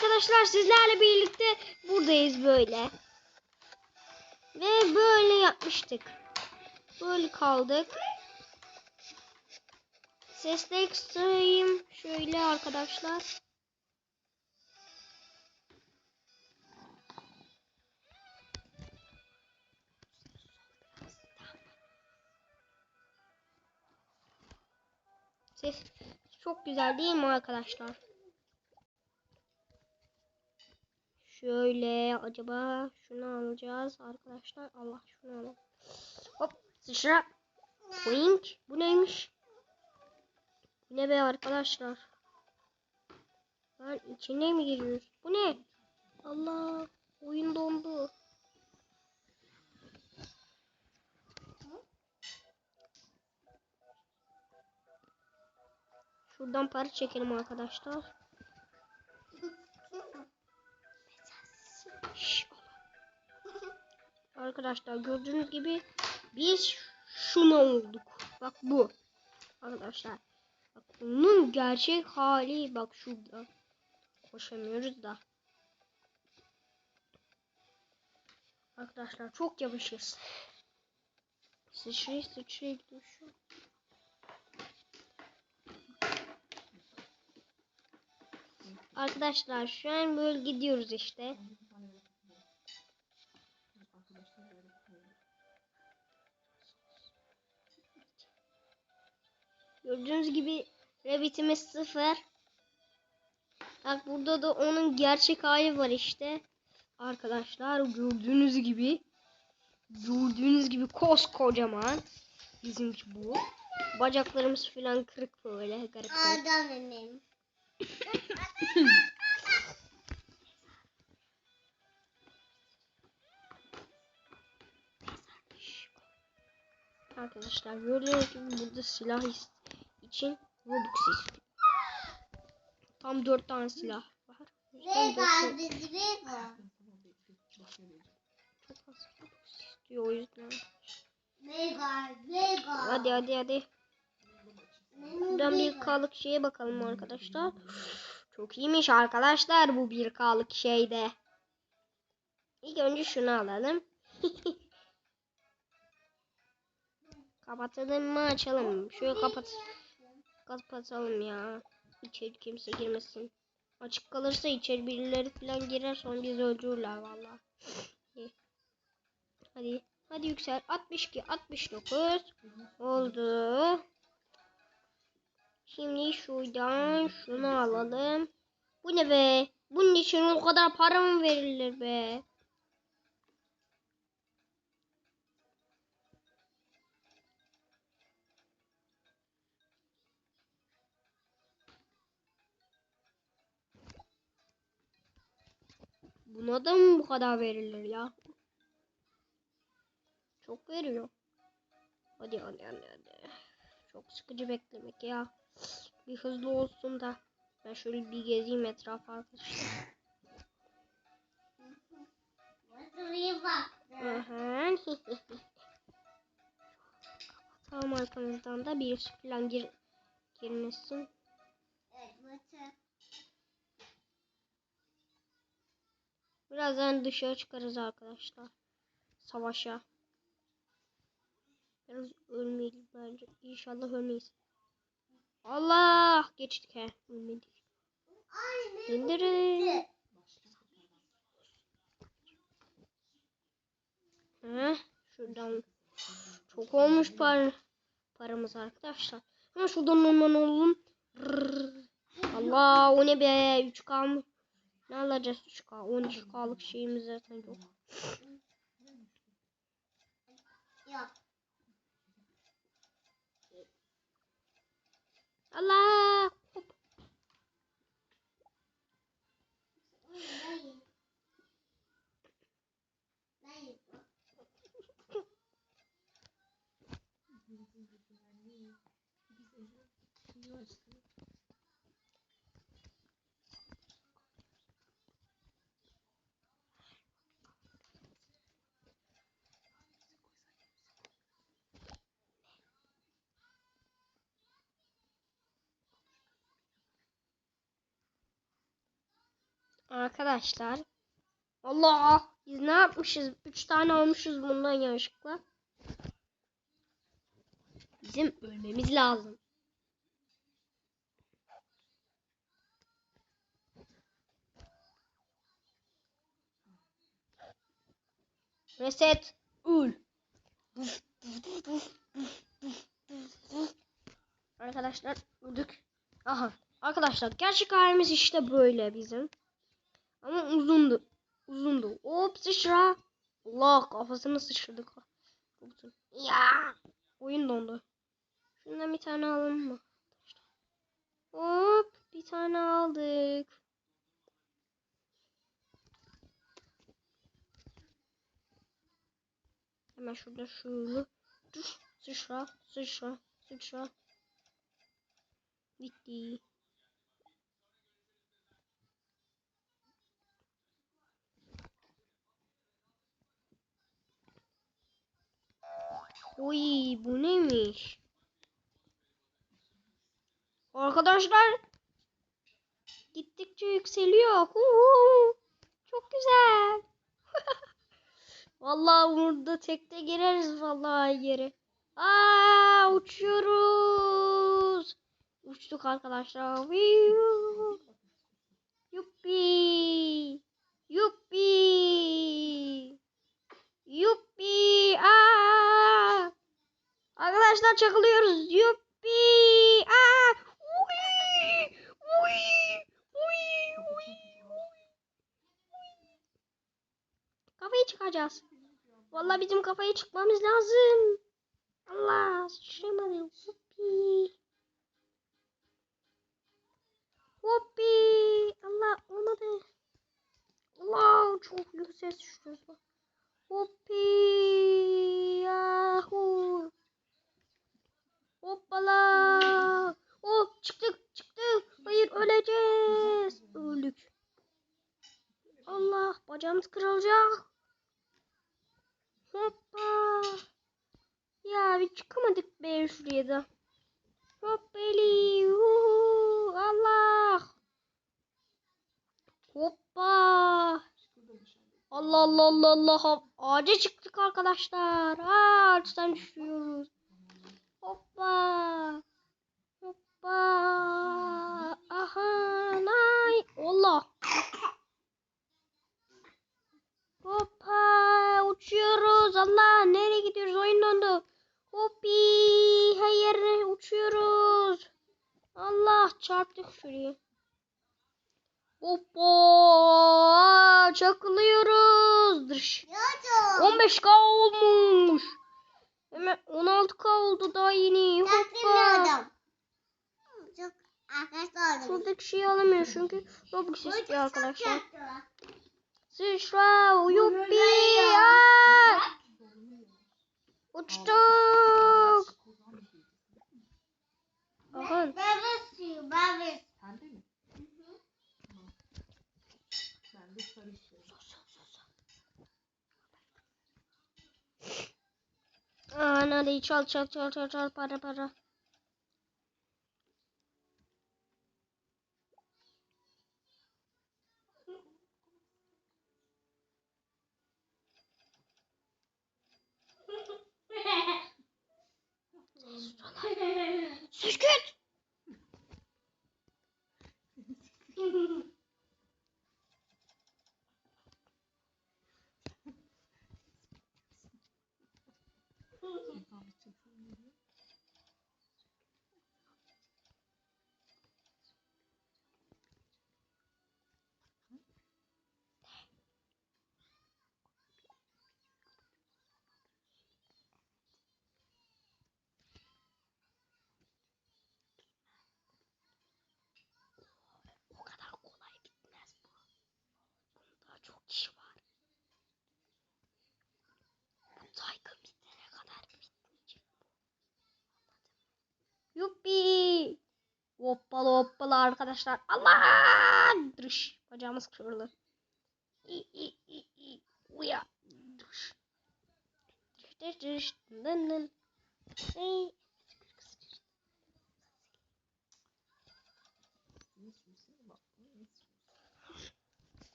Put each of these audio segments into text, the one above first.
arkadaşlar sizlerle birlikte buradayız böyle. Ve böyle yapmıştık. Böyle kaldık. Sesle kısayım. Şöyle arkadaşlar. Ses çok güzel değil mi arkadaşlar? Şöyle acaba şunu alacağız arkadaşlar. Allah şunu alalım. Hop sıçra. Boing. Bu neymiş? Bu ne be arkadaşlar? Lan içine mi giriyoruz? Bu ne? Allah oyun dondu. Şuradan para çekelim arkadaşlar. Arkadaşlar gördüğünüz gibi biz şuna olduk. Bak bu. Arkadaşlar. Bak bunun gerçek hali bak şurada. Koşamıyoruz da. Arkadaşlar çok yavaşız. Sıçrayı sıçrayı gidiyor şu. Arkadaşlar şu an böyle gidiyoruz işte. Gördüğünüz gibi Rabbit'imiz sıfır. Bak burada da onun gerçek hali var işte. Arkadaşlar gördüğünüz gibi. Gördüğünüz gibi koskocaman. Bizimki bu. Bacaklarımız falan kırık böyle garip garip. Adam benim. Arkadaşlar gördüğünüz gibi burada silah is- için Robux istiyor. Tam 4 tane silah var. Vega dedi Vega. çok az Robux istiyor o yüzden. Vega, Vega. Hadi hadi hadi. Buradan bir K'lık şeye bakalım arkadaşlar. Çok iyiymiş arkadaşlar bu bir K'lık şeyde. İlk önce şunu alalım. Kapatalım mı açalım mı? Şöyle kapat. Kapatalım ya. İçeri kimse girmesin. Açık kalırsa içeri birileri falan girer sonra bizi öldürürler valla. Hadi. Hadi yüksel. 62, 69 oldu. Şimdi şuradan şunu alalım. Bu ne be? Bunun için o kadar para mı verilir be? Buna da mı bu kadar verilir ya? Çok veriyor. Hadi hadi hadi hadi. Çok sıkıcı beklemek ya. Bir hızlı olsun da. Ben şöyle bir gezeyim etrafı arkadaşlar. Kapatalım arkamızdan da bir falan gir girmesin. Evet, Birazdan dışarı çıkarız arkadaşlar. Savaşa. Biraz ölmeyiz bence. İnşallah ölmeyiz. Allah! Geçtik he. Ölmedik. Ay, İndirin. ne? Heh, şuradan çok olmuş par paramız arkadaşlar. Ama şuradan normal olalım. Allah o ne be 3K mı? Ne alacağız 3K? 12K'lık şeyimiz zaten yok. Yok. Allah! Hop. Arkadaşlar. Allah! Biz ne yapmışız? Üç tane almışız bundan yanlışlıkla. Bizim ölmemiz lazım. Reset. Öl. Arkadaşlar öldük. Aha. Arkadaşlar gerçek halimiz işte böyle bizim. Ama uzundu. Uzundu. Hop sıçra. Allah kafasını sıçradık. Ya. Oyun dondu. Şundan bir tane alalım mı? Hop bir tane aldık. Hemen şurada şunu. Dur. Sıçra. Sıçra. Sıçra. Bitti. Oy bu neymiş? Arkadaşlar gittikçe yükseliyor. Huhu. Çok güzel. vallahi burada tekte gireriz vallahi yere. Aa uçuyoruz. Uçtuk arkadaşlar. Yuppi. Yuppi. Yuppi. Aa. Arkadaşlar çakılıyoruz. Yuppi. Aa. Uy. Uy. Uy. Uy. Kafayı çıkacağız. Vallahi bizim kafayı çıkmamız lazım. Allah sıçramadım. Hoppi. Hoppi. Allah olmadı. Allah çok yüksek düşüyoruz. Hoppi. Yahu. Hoppala. Oh çıktık çıktık. Hayır öleceğiz. Öldük. Allah bacağımız kırılacak. Hoppa. Ya bir çıkamadık be şuraya da. Uhu, Allah. Hoppa. Allah Allah Allah Allah. Ağaca çıktık arkadaşlar. Ağaçtan düşüyoruz. Hoppa. Aha. Nay. Allah. Hoppa. Uçuyoruz. Allah. Nereye gidiyoruz? Oyun dondu. Hoppi. Her yere uçuyoruz. Allah. Çarptık şuraya. Hoppa. Çakılıyoruz. Dış. Yoto. 15k olmuş. Hemen 16k oldu daha yeni. Hoppa. Takmıyordum. Çok arkadaşlar. Şuradaki şeyi alamıyor çünkü Robux Bu istiyor arkadaşlar. Sıçra. Yuppi. Uçtuk. Aha. Bebek Ben de sarı istiyorum. Aa, hadi çal çal çal çal çal para para. Sürküt. Yuppi. Hoppala hoppala arkadaşlar. Allah! Dırış. Bacağımız kırıldı. İ, i, i, i. Uya. Dırış. Dırış dırış. Dın dın. Şey.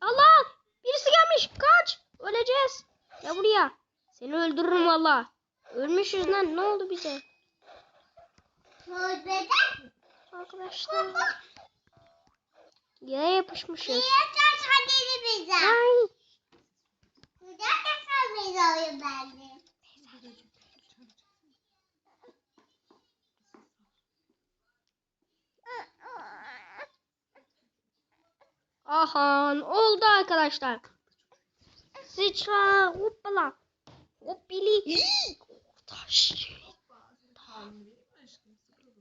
Allah! Birisi gelmiş. Kaç. Öleceğiz. Ya buraya. Seni öldürürüm valla. Ölmüşüz lan ne oldu bize? Arkadaşlar. Yere yapışmışız. Ay. Ahan oldu arkadaşlar. Sıçra hoppala. Hoppili. Taş.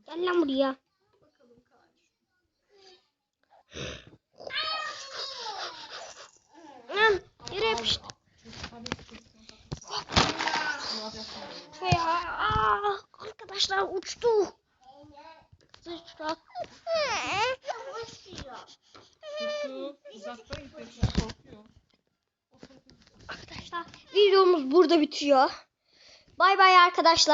Gel lan buraya. Lan yere yapıştı. Ya, aa, arkadaşlar uçtu. Sıçra. Kutu uzaktan gitmekten korkuyor. Arkadaşlar videomuz burada bitiyor. Bay bay arkadaşlar.